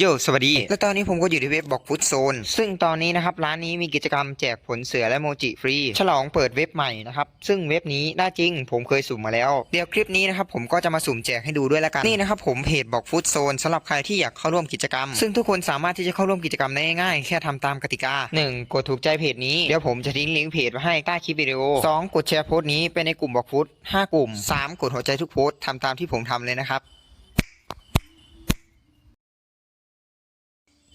โยสวัสดี และตอนนี้ผมก็อยู่ที่เว็บบอกฟุตโซน ซึ่งตอนนี้นะครับร้านนี้มีกิจกรรมแจกผลเสือและโมจิฟรี ฉลองเปิดเว็บใหม่นะครับ ซึ่งเว็บนี้ได้จริง ผมเคยสุ่มมาแล้ว เดี๋ยวคลิปนี้นะครับผมก็จะมาสุ่มแจกให้ดูด้วยแล้วกัน นี่นะครับผมเพจบอกฟุตโซนสำหรับใครที่อยากเข้าร่วมกิจกรรม ซึ่งทุกคนสามารถที่จะเข้าร่วมกิจกรรมได้ง่ายๆแค่ทำตามกติกา 1. กดถูกใจเพจนี้ เดี๋ยวผมจะทิ้งลิงก์เพจไว้ให้ใต้คลิปวิดีโอ 2. กดแชร์โพสต์นี้ไปในกลุ่มบอกฟุต5กลุ่ม 3. กดหัวใจทุกโพสต์ทำตามที่ผมทำเลยนะครับ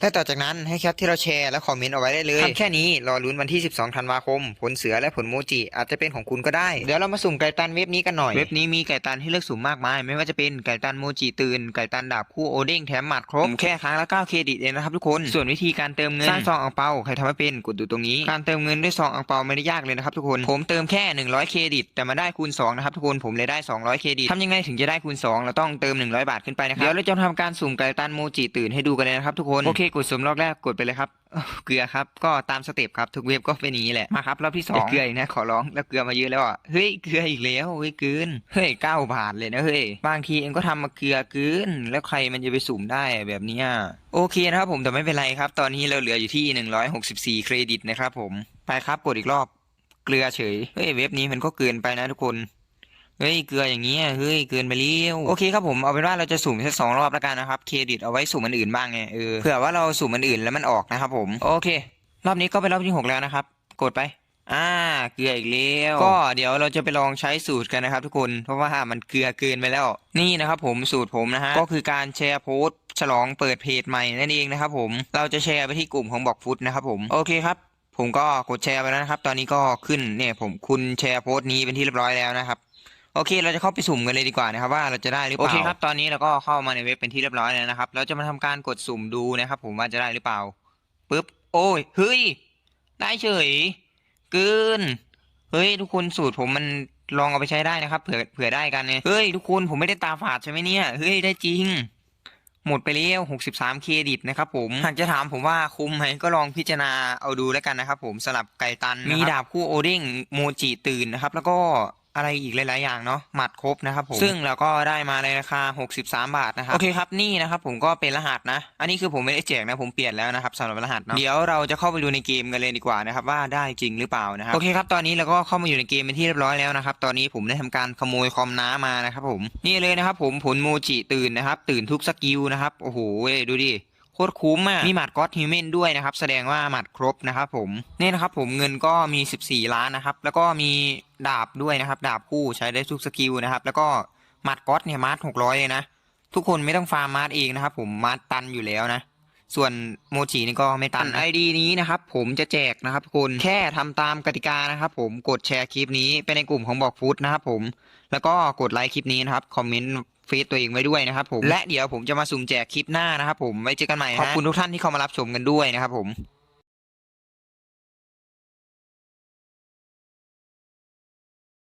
และต่อจากนั้นให้แคปที่เราแชร์และคอมเมนต์เอาไว้ได้เลยทำแค่นี้รอลุ้นวันที่ 12 ธันวาคม ผลเสือและผลโมจิอาจจะเป็นของคุณก็ได้ เดี๋ยวเรามาสุ่มไก่ตันเว็บนี้กันหน่อย เว็บนี้มีไก่ตันให้เลือกสุ่มมากมาย ไม่ว่าจะเป็นไก่ตันโมจิตื่น ไก่ตันดาบคู่โอเด้งแถมหมัดครบ แค่ครั้งละ9เครดิตเองนะครับทุกคน ส่วนวิธีการเติมเงินสร้างซองอังเปาใครทำไม่เป็นกดดูตรงนี้ การเติมเงินด้วยซองอังเปาไม่ได้ยากเลยนะครับทุกคน ผมเติมแค่ 100 เครดิต แต่มาได้คูณ2นะครับทุกคน ผมเลยได้ 200 เครดิตทำยังไงถึงจะได้คูณ2เราต้องเติม 100 บาทขึ้นไปนะครับ เดี๋ยวเราจะทำการสุ่มไก่ตันโมจิตื่นให้ดูกันเลยนะครับทุกคนโอเคกดสุ่มรอบแรกกดไปเลยครับอ้าวเกลือครับ ก็ตามสเต็ปครับทุกเว็บก็เป็นอย่างนี้แหละ มาครับรอบที่สองเกลืออีกนะขอร้องแล้วเกลือมาเยอะแล้วอะ เฮ้ยเกลืออีกแล้วเฮ้ยเกิน เฮ้ยเก้าบาทเลยนะเฮ้ย บางทีเองก็ทำมาเกลือเกิน แล้วใครมันจะไปสุ่มได้แบบเนี้ย โอเคนะครับผมแต่ไม่เป็นไรครับ ตอนนี้เราเหลืออยู่ที่ 164 เครดิตนะครับผม ไปครับกดอีกรอบ เกลือเฉย เฮ้ยเว็บนี้มันก็เกินไปนะทุกคน เฮ้ยเกลืออย่างเงี้ยเฮ้ยเกินไปเลี้ยวโอเคครับผมเอาเป็นว่าเราจะสุ่มแค่สองรอบแล้วกันนะครับเครดิตเอาไว้สุ่มอันอื่นบ้างไงเออเผื่อว่าเราสุ่มอันอื่นแล้วมันออกนะครับผมโอเค รอบนี้ก็เป็นรอบที่หกแล้วนะครับ กดไปอ่าเกลืออีกแล้วก็เดี๋ยวเราจะไปลองใช้สูตรกันนะครับ ทุกคนเพราะว่ามันเกลือเกินไปแล้ว นี่นะครับผมสูตรผมนะฮะก็คือการแชร์โพสต์ฉลองเปิดเพจใหม่นั่นเองนะครับผมเราจะแชร์ไปที่กลุ่มของบอกฟุตนะครับผมโอเคครับผมก็กดแชร์ไปแล้วนะครับ ตอนนี้ก็ขึ้นเนี่ยผมคุณแชร์โพสต์นี้เป็นที่เรียบร้อยแล้วนะครับ โอเค เราจะเข้าไปสุ่มกันเลยดีกว่านะครับว่าเราจะได้หรือเปล่าโอเคครับ ตอนนี้เราก็เข้ามาในเว็บเป็นที่เรียบร้อยแล้วนะครับ เราจะมาทำการกดสุ่มดูนะครับ ผมว่าจะได้หรือเปล่าปึ๊บ โอ้ย เฮ้ย ได้เฉย เกิน เฮ้ย ทุกคนสูตรผมมันลองเอาไปใช้ได้นะครับ เผื่อ เผื่อได้กันเนี่ย เฮ้ย ทุกคนผมไม่ได้ตาฝาดใช่ไหมเนี่ย เฮ้ย ได้จริง หมดไปแล้ว63เครดิตนะครับผม หากจะถามผมว่าคุ้มไหมก็ลองพิจารณาเอาดูแล้วกันนะครับผมสลับไก่ตันมีดาบคู่โอเด้งโมจิตื่นนะครับ แล้วก็ อะไรอีกหลาย ๆ อย่างเนาะหมัดครบนะครับผมซึ่งเราก็ได้มาในราคา 63 บาทนะครับโอเคครับนี่นะครับผมก็เป็นรหัสนะ อันนี้คือผมไม่ได้แจกนะผมเปลี่ยนแล้วนะครับสำหรับรหัสเนาะเดี๋ยวเราจะเข้าไปดูในเกมกันเลยดีกว่านะครับว่าได้จริงหรือเปล่านะครับโอเคครับตอนนี้เราก็เข้ามาอยู่ในเกมเป็นที่เรียบร้อยแล้วนะครับตอนนี้ผมได้ทำการขโมยคอมน้ามานะครับผมนี่เลยนะครับผมผลโมจิตื่นนะครับตื่นทุกสกิลนะครับโอ้โหเว้ยดูดิ โคตรคุ้มอะมีหมัดก็อตฮิวแมนด้วยนะครับ แสดงว่าหมัดครบนะครับผมนี่นะครับผมเงินก็มี 14 ล้านนะครับ แล้วก็มีดาบด้วยนะครับ ดาบคู่ใช้ได้ทุกสกิลนะครับ แล้วก็หมัดก็อตเนี่ยมาร์ท600เลยนะ ทุกคนไม่ต้องฟาร์มมาร์ทเองนะครับผมมาร์ทตันอยู่แล้วนะส่วนโมจินี่ก็ไม่ตันไอดีนี้นะครับผมจะแจกนะครับทุกคนแค่ทำตามกติกานะครับผมกดแชร์คลิปนี้ไปในกลุ่มของบอกฟูดนะครับผมแล้วก็กดไลค์คลิปนี้นะครับคอมเมนต์ เฟซตัวเองไว้ด้วยนะครับผมและเดี๋ยวผมจะมาสุ่มแจกคลิปหน้านะครับผมไว้เจอกันใหม่ฮะขอบคุณทุกท่านที่เข้ามารับชมกันด้วยนะครับผม